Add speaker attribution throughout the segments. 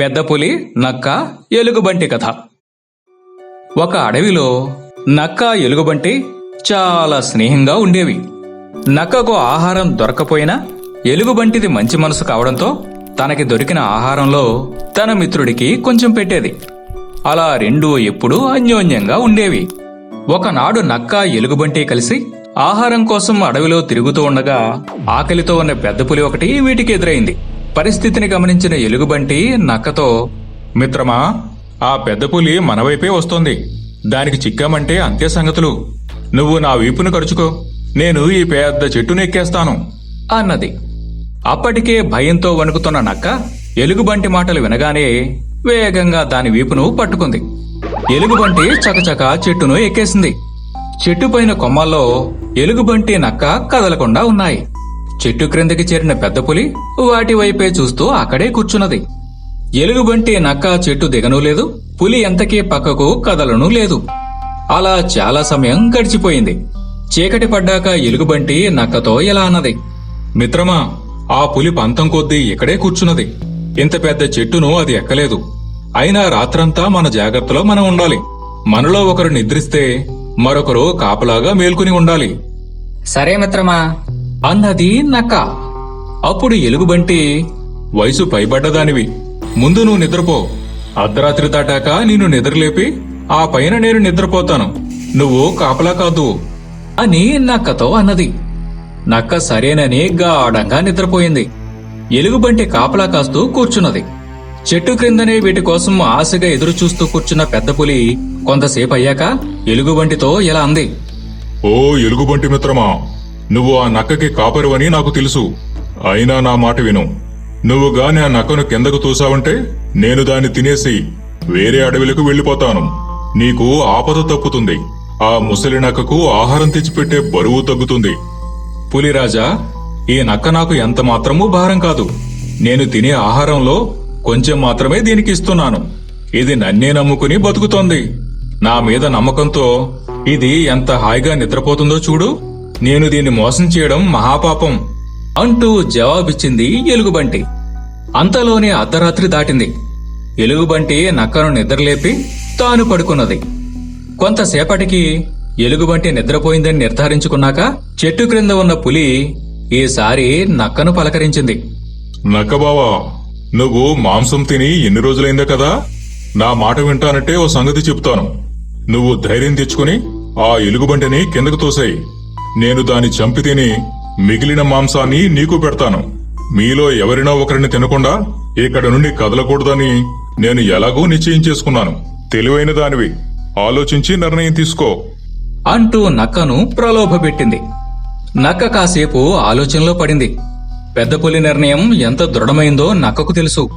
Speaker 1: పెద్ద పులి నక్క ఎలుగుబంటి కథ. ఒక అడవిలో నక్క ఎలుగుబంటి చాలా స్నేహంగా ఉండేవి. నక్కకు ఆహారం దొరకపోయినా ఎలుగుబంటిది మంచి మనసు కావడంతో తనకి దొరికిన ఆహారంలో తన మిత్రుడికి కొంచెం పెట్టేది. అలా రెండూ ఎప్పుడూ అన్యోన్యంగా ఉండేవి. ఒకనాడు నక్క ఎలుగుబంటి కలిసి ఆహారం కోసం అడవిలో తిరుగుతూ ఉండగా ఆకలితో ఉన్న పెద్ద పులి ఒకటి వీటికి ఎదురైంది. పరిస్థితిని గమనించిన ఎలుగుబంటి నక్కతో మిత్రమా ఆ పెద్ద పులి మనవైపే వస్తోంది. దానికి చిక్కామంటే అంతే సంగతులు. నువ్వు నా వీపును కరుచుకో. నేను ఈ పెద్ద చెట్టును ఎక్కేస్తాను. అన్నది. అప్పటికే భయంతో వణుకుతున్న నక్క ఎలుగుబంటి మాటలు వినగానే వేగంగా దాని వీపును పట్టుకుంది. ఎలుగుబంటి చకచక చెట్టును ఎక్కేసింది. చెట్టుపైన కొమ్మల్లో ఎలుగుబంటి నక్క కదలకుండా ఉన్నాయి. చెట్టు క్రిందకి చేరిన పెద్ద పులి వాటి వైపే చూస్తూ అక్కడే కూర్చున్నది. ఎలుగుబంటి నక్క చెట్టు దిగనూ లేదు పులి ఎంతకీ పక్కకు కదలనూ లేదు. అలా చాలా సమయం గడిచిపోయింది. చీకటి పడ్డాక ఎలుగుబంటి నక్కతో ఇలా అన్నది. మిత్రమా ఆ పులి పంతం కొద్దీ ఇక్కడే కూర్చున్నది. ఇంత పెద్ద చెట్టును అది ఎక్కలేదు. అయినా రాత్రంతా మన జాగ్రత్తలో మనం ఉండాలి. మనలో ఒకరు నిద్రిస్తే మరొకరు కాపలాగా మేల్కొని ఉండాలి.
Speaker 2: సరే మిత్రమా
Speaker 1: అన్నది నక్క. అప్పుడు ఎలుగుబంటి వయసు పైబడ్డదానివి. ముందు నువ్వు నిద్రపో. అర్ధరాత్రి దాటాక నిన్ను నిద్రలేపి ఆ పైన నేను నిద్రపోతాను. నువ్వు కాపలా కాదు అని నక్కతో అన్నది. నక్క సరేనని గాఢంగా నిద్రపోయింది. ఎలుగుబంటి కాపలా కాస్తూ కూర్చున్నది. చెట్టు క్రిందనే వీటి కోసం ఆశగా ఎదురు చూస్తూ కూర్చున్న పెద్ద పులి కొంతసేపు అయ్యాక ఎలుగుబంటితో ఇలా అంది.
Speaker 3: ఓ ఎలుగుబంటి మిత్రమా నువ్వు ఆ నక్కకి కాపరువని నాకు తెలుసు. అయినా నా మాట విను. నువ్వు గాని ఆ నక్కను కిందకు తూసావంటే నేను దాన్ని తినేసి వేరే అడవిలకు వెళ్ళిపోతాను. నీకు ఆపద తప్పుతుంది. ఆ ముసలి నక్కకు ఆహారం తెచ్చిపెట్టే బరువు తగ్గుతుంది.
Speaker 1: పులిరాజా ఈ నక్క నాకు ఎంత మాత్రమూ భారం కాదు. నేను తినే ఆహారంలో కొంచెం మాత్రమే దీనికి ఇస్తున్నాను. ఇది నన్నే నమ్ముకుని బతుకుతోంది. నా మీద నమ్మకంతో ఇది ఎంత హాయిగా నిద్రపోతుందో చూడు. నేను దీన్ని మోసం చేయడం మహాపాపం అంటూ జవాబిచ్చింది ఎలుగుబంటి. అంతలోనే అర్ధరాత్రి దాటింది. ఎలుగుబంటి నక్కను నిద్రలేపి తాను పడుకున్నది. కొంతసేపటికి ఎలుగుబంటి నిద్రపోయిందని నిర్ధారించుకున్నాక చెట్టు క్రింద ఉన్న పులి ఈసారి నక్కను పలకరించింది.
Speaker 3: నక్కబావా నువ్వు మాంసం తిని ఎన్ని రోజులైందో కదా? నా మాట వింటానంటే ఓ సంగతి చెప్తాను. నువ్వు ధైర్యం తెచ్చుకుని ఆ ఎలుగుబంటిని కిందకు తోసాయి. నేను దాన్ని చంపి తిని మిగిలిన మాంసాన్ని నీకు పెడతాను. మీలో ఎవరినో ఒకరిని తినకుండా ఇక్కడ నుండి కదలకూడదని నేను ఎలాగో నిశ్చయం చేసుకున్నాను. తెలివైన దానివి ఆలోచించి నిర్ణయం తీసుకో.
Speaker 1: అంటూ నక్కను ప్రలోభపెట్టింది. నక్క కాసేపు ఆలోచనలో పడింది. పెద్ద పులి నిర్ణయం ఎంత దృఢమైందో నక్కకు తెలుసు.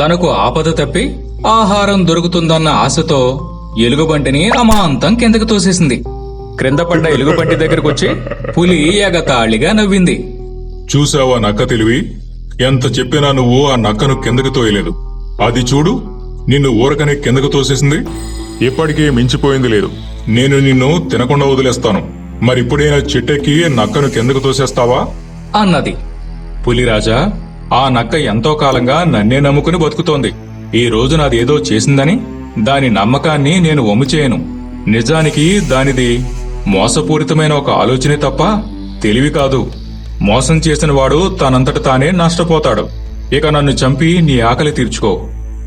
Speaker 1: తనకు ఆపద తప్పి ఆహారం దొరుకుతుందన్న ఆశతో ఎలుగుబంటిని అమాంతం కిందకు తోసేసింది. క్రింద పడ్డ ఎలుగుబంటి దగ్గరకొచ్చి పులి ఎగతాళిగా నవ్వింది.
Speaker 3: చూసావా నక్క తెలివి? ఎంత చెప్పినా నువ్వు ఆ నక్కను కిందకు తోయలేదు. అది చూడు నిన్ను ఊరకనే కిందకు తోసేసింది. ఇప్పటికే మించిపోయింది లేదు. నేను నిన్ను తినకుండా వదిలేస్తాను. మరిప్పుడైనా చెట్టెక్కి నక్కను కిందకు తోసేస్తావా?
Speaker 1: అన్నది. పులిరాజా ఆ నక్క ఎంతో కాలంగా నన్నే నమ్ముకుని బతుకుతోంది. ఈ రోజు నాదేదో చేసిందని దాని నమ్మకాన్ని నేను వమ్ము చేయను. నిజానికి దానిది మోసపూరితమైన ఒక ఆలోచనే తప్ప తెలివి కాదు. మోసం చేసిన వాడు తనంతట తానే నష్టపోతాడు. ఇక నన్ను చంపి నీ ఆకలి తీర్చుకో.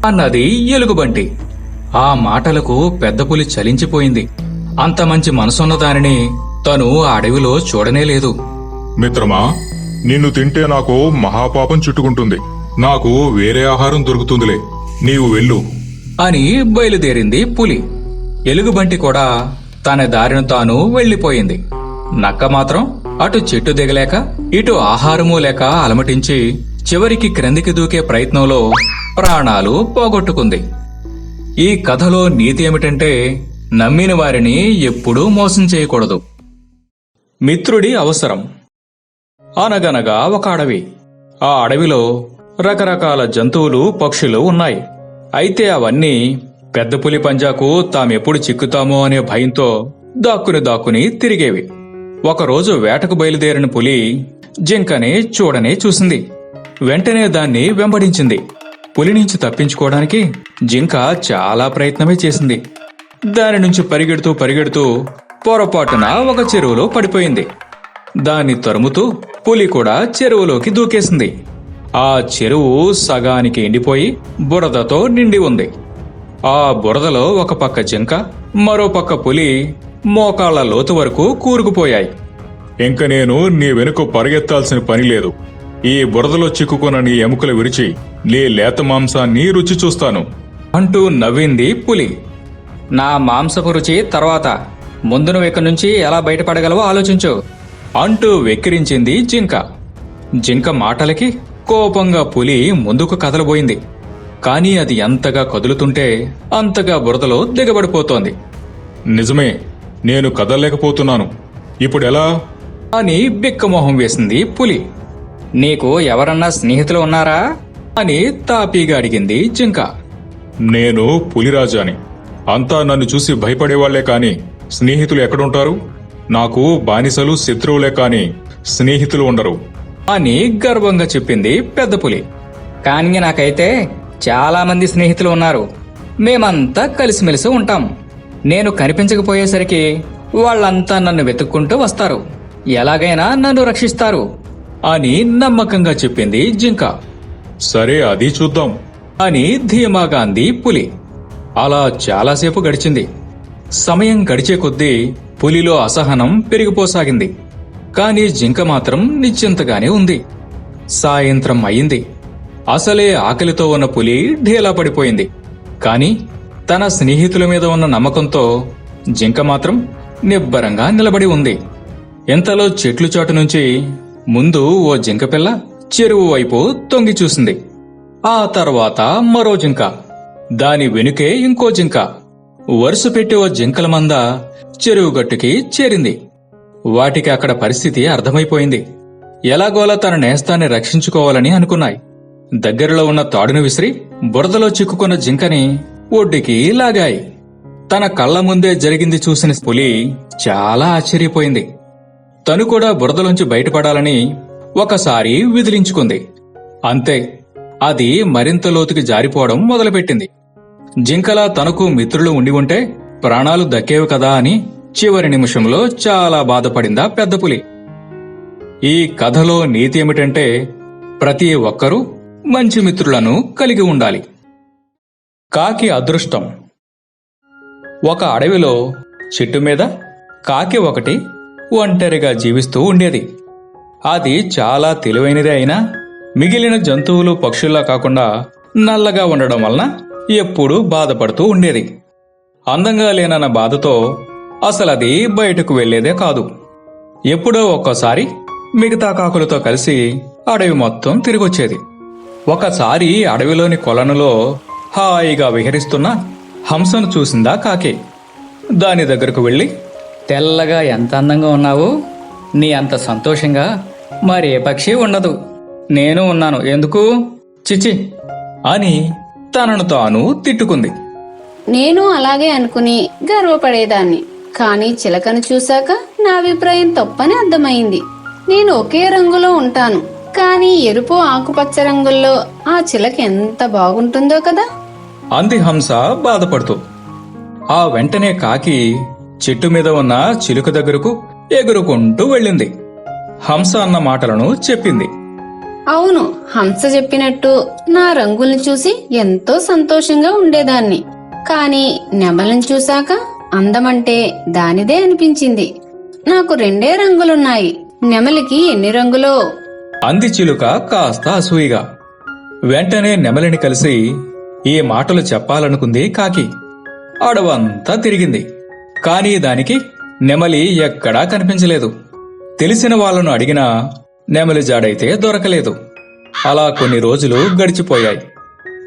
Speaker 1: అన్నది ఎలుగుబంటి. ఆ మాటలకు పెద్ద పులి చలించిపోయింది. అంత మంచి మనసున్న దానిని తను ఆ అడవిలో చూడనే లేదు.
Speaker 3: మిత్రమా నిన్ను తింటే నాకు మహాపాపం చుట్టుకుంటుంది. నాకు వేరే ఆహారం దొరుకుతుందిలే. నీవు వెళ్ళు.
Speaker 1: అని బయలుదేరింది పులి. ఎలుగుబంటి కూడా తన దారిన తాను వెళ్ళిపోయింది నక్క మాత్రం అటు చెట్టు దిగలేక ఇటు ఆహారము లేక అలమటించి చివరికి క్రిందికి దూకే ప్రయత్నంలో ప్రాణాలు పోగొట్టుకుంది. ఈ కథలో నీతి ఏమిటంటే నమ్మిన వారిని ఎప్పుడూ మోసం చేయకూడదు. మిత్రుడి అవసరం. అనగనగా ఒక అడవి. ఆ అడవిలో రకరకాల జంతువులు పక్షులు ఉన్నాయి. అయితే అవన్నీ పెద్ద పులి పంజాకు తామెప్పుడు చిక్కుతామో అనే భయంతో దాక్కుని దాక్కుని తిరిగేవి. ఒకరోజు వేటకు బయలుదేరిన పులి జింకని చూడనే చూసింది. వెంటనే దాన్ని వెంబడించింది. పులి నుంచి తప్పించుకోవడానికి జింక చాలా ప్రయత్నమే చేసింది. దాని నుంచి పరిగెడుతూ పరిగెడుతూ పొరపాటున ఒక చెరువులో పడిపోయింది. దాన్ని తరుముతూ పులి కూడా చెరువులోకి దూకేసింది. ఆ చెరువు సగానికి ఎండిపోయి బురదతో నిండి ఉంది. ఆ బురదలో ఒక పక్క జింక మరో పక్క పులి మోకాళ్ళ లోతు వరకు కూరుకుపోయాయి.
Speaker 3: ఇంక నేను నీ వెనుక పరిగెత్తాల్సిన పని లేదు. ఈ బురదలో చిక్కుకున్న నీ ఎముకలు విరిచి నీ లేత మాంసాన్ని రుచి చూస్తాను.
Speaker 1: అంటూ నవ్వింది పులి.
Speaker 2: నా మాంసపు రుచి తర్వాత. ముందు నువ్వు ఇక్కడి నుంచి ఎలా బయటపడగలవో ఆలోచించు.
Speaker 1: అంటూ వెక్కిరించింది జింక. జింక మాటలకి కోపంగా పులి ముందుకు కదలబోయింది. కానీ అది ఎంతగా కదులుతుంటే అంతగా బురదలో దిగబడిపోతోంది.
Speaker 3: నిజమే నేను కదలలేకపోతున్నాను. ఇప్పుడెలా
Speaker 1: అని బిక్కమొహం వేసింది పులి.
Speaker 2: నీకు ఎవరన్నా స్నేహితులు ఉన్నారా?
Speaker 1: అని తాపీగా అడిగింది జింక.
Speaker 3: నేను పులిరాజాని. అంతా నన్ను చూసి భయపడేవాళ్ళే కాని స్నేహితులు ఎక్కడుంటారు? నాకు బానిసలు శత్రువులే కాని స్నేహితులు ఉండరు.
Speaker 1: అని గర్వంగా చెప్పింది పెద్ద పులి.
Speaker 2: కానీ నాకైతే చాలా మంది స్నేహితులు ఉన్నారు. మేమంతా కలిసిమెలిసి ఉంటాం. నేను కనిపించకపోయేసరికి వాళ్ళంతా నన్ను వెతుక్కుంటూ వస్తారు. ఎలాగైనా నన్ను రక్షిస్తారు
Speaker 1: అని నమ్మకంగా చెప్పింది జింక.
Speaker 3: సరే అది చూద్దాం.
Speaker 1: అని ధీమాగా అంది పులి. అలా చాలాసేపు గడిచింది. సమయం గడిచే కొద్దీ పులిలో అసహనం పెరిగిపోసాగింది. కాని జింక మాత్రం నిశ్చింతగానే ఉంది. సాయంత్రం అయింది. అసలే ఆకలితో ఉన్న పులి ఢీలా పడిపోయింది. కాని తన స్నేహితుల మీద ఉన్న నమ్మకంతో జింక మాత్రం నిబ్బరంగా నిలబడి ఉంది. ఇంతలో చెట్లు చాటు నుంచి ముందు ఓ జింకపిల్ల చెరువు వైపు తొంగి చూసింది. ఆ తర్వాత మరో జింక దాని వెనుకే ఇంకో జింక. వరుస పెట్టి ఓ జింకల మంద చెరువు గట్టుకి చేరింది. వాటికి అక్కడ పరిస్థితి అర్థమైపోయింది. ఎలాగోలా తన నేస్తాన్ని రక్షించుకోవాలని అనుకున్నాయి. దగ్గరలో ఉన్న తాడును విసిరి బురదలో చిక్కుకున్న జింకని ఒడ్డుకి లాగాయి. తన కళ్ళ ముందే జరిగింది చూసిన పులి చాలా ఆశ్చర్యపోయింది. తను కూడా బురదలోంచి బయటపడాలని ఒకసారి విదిలించుకుంది. అంతే అది మరింత లోతుకి జారిపోవడం మొదలుపెట్టింది. జింకలా తనకు మిత్రులు ఉండి ఉంటే ప్రాణాలు దక్కేవి కదా అని చివరి నిమిషంలో చాలా బాధపడిందా పెద్ద పులి. ఈ కథలో నీతి ఏమిటంటే ప్రతి ఒక్కరూ మంచి మిత్రులను కలిగి ఉండాలి. కాకి అదృష్టం. ఒక అడవిలో చెట్టు మీద కాకి ఒకటి ఒంటరిగా జీవిస్తూ ఉండేది. అది చాలా తెలివైనదే అయినా మిగిలిన జంతువులు పక్షుల్లా కాకుండా నల్లగా ఉండడం వలన ఎప్పుడూ బాధపడుతూ ఉండేది. అందంగా లేనన్న బాధతో అసలు అది బయటకు వెళ్ళేదే కాదు. ఎప్పుడో ఒక్కోసారి మిగతా కాకులతో కలిసి అడవి మొత్తం తిరిగొచ్చేది. ఒకసారి అడవిలోని కొలనులో హాయిగా విహరిస్తున్న హంసను చూసిందా కాకి? దాని దగ్గరకు వెళ్ళి
Speaker 2: తెల్లగా ఎంత అందంగా ఉన్నావు? నీ అంత సంతోషంగా మరే పక్షి ఉండదు. నేను ఉన్నాను. ఎందుకు?
Speaker 1: చిచి అని తనను తాను తిట్టుకుంది.
Speaker 4: నేను అలాగే అనుకుని గర్వపడేదాన్ని. కానీ చిలకను చూశాక నా అభిప్రాయం తప్పని అర్థమైంది. నేను ఒకే రంగులో ఉంటాను. కానీ ఎరుపు ఆకుపచ్చ రంగుల్లో ఆ చిలక ఎంత బాగుంటుందో కదా.
Speaker 1: అంది హంస బాధపడుతూ. ఆ వెంటనే కాకి చెట్టు మీద ఉన్న చిలుక దగ్గరకు ఎగురుకుంటూ వెళ్ళింది. హంస అన్న మాటలను చెప్పింది.
Speaker 4: అవును హంస చెప్పినట్టు నా రంగుల్ని చూసి ఎంతో సంతోషంగా ఉండేదాన్ని. కానీ నెమలను చూశాక అందమంటే దానిదే అనిపించింది. నాకు రెండే రంగులున్నాయి. నెమలికి ఎన్ని రంగులో
Speaker 1: అంది చిలుక కాస్త అసూయిగా. వెంటనే నెమలిని కలిసి ఈ మాటలు చెప్పాలనుకుంది కాకి. అడవంతా తిరిగింది. కానీ దానికి నెమలి ఎక్కడా కనిపించలేదు. తెలిసిన వాళ్ళను అడిగినా నెమలి జాడైతే దొరకలేదు. అలా కొన్ని రోజులు గడిచిపోయాయి.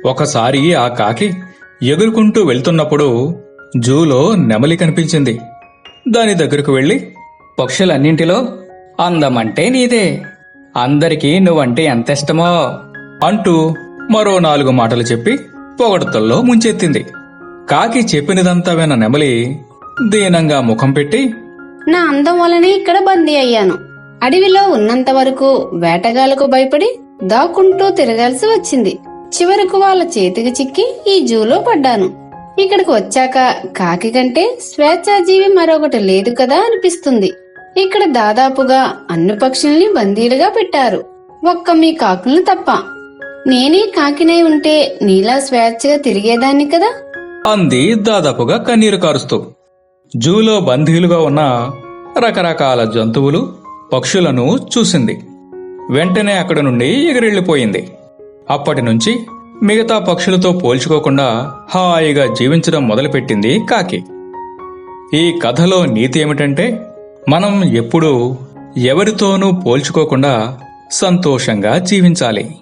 Speaker 1: ఒకసారి ఆ కాకి ఎగురుకుంటూ వెళ్తున్నప్పుడు జూలో నెమలి కనిపించింది. దాని దగ్గరకు వెళ్ళి
Speaker 2: పక్షులన్నింటిలో అందమంటే నీదే. అందరికీ నువ్వంటే ఎంత ఇష్టమో
Speaker 1: అంటూ మరో నాలుగు మాటలు చెప్పి పొగడతల్లో ముంచెత్తింది. కాకి చెప్పినదంతా విన్న నెమలి దీనంగా ముఖం పెట్టి
Speaker 4: నా అందం వల్లనే ఇక్కడ బందీ అయ్యాను. అడవిలో ఉన్నంత వరకు వేటగాళ్ళకు భయపడి దాక్కుంటూ తిరగాల్సి వచ్చింది. చివరకు వాళ్ళ చేతికి చిక్కి ఈ జూలో పడ్డాను. ఇక్కడికి వచ్చాక కాకి కంటే స్వేచ్ఛాజీవి మరొకటి లేదు కదా అనిపిస్తుంది. ఇక్కడ దాదాపుగా అన్ని పక్షుల్ని బందీలుగా పెట్టారు. ఒక్క మీ కాకులను తప్ప. నేనే కాకినై ఉంటే నీలా స్వేచ్ఛగా తిరిగేదాన్ని కదా?
Speaker 1: అంది దాదాపుగా కన్నీరు కారుస్తూ. జూలో బందీలుగా ఉన్న రకరకాల జంతువులు పక్షులను చూసింది. వెంటనే అక్కడి నుండి ఎగిరెళ్ళిపోయింది అప్పటి నుంచి మిగతా పక్షులతో పోల్చుకోకుండా హాయిగా జీవించడం మొదలుపెట్టింది కాకి. ఈ కథలో నీతి ఏమిటంటే మనం ఎప్పుడూ ఎవరితోనూ పోల్చుకోకుండా సంతోషంగా జీవించాలి.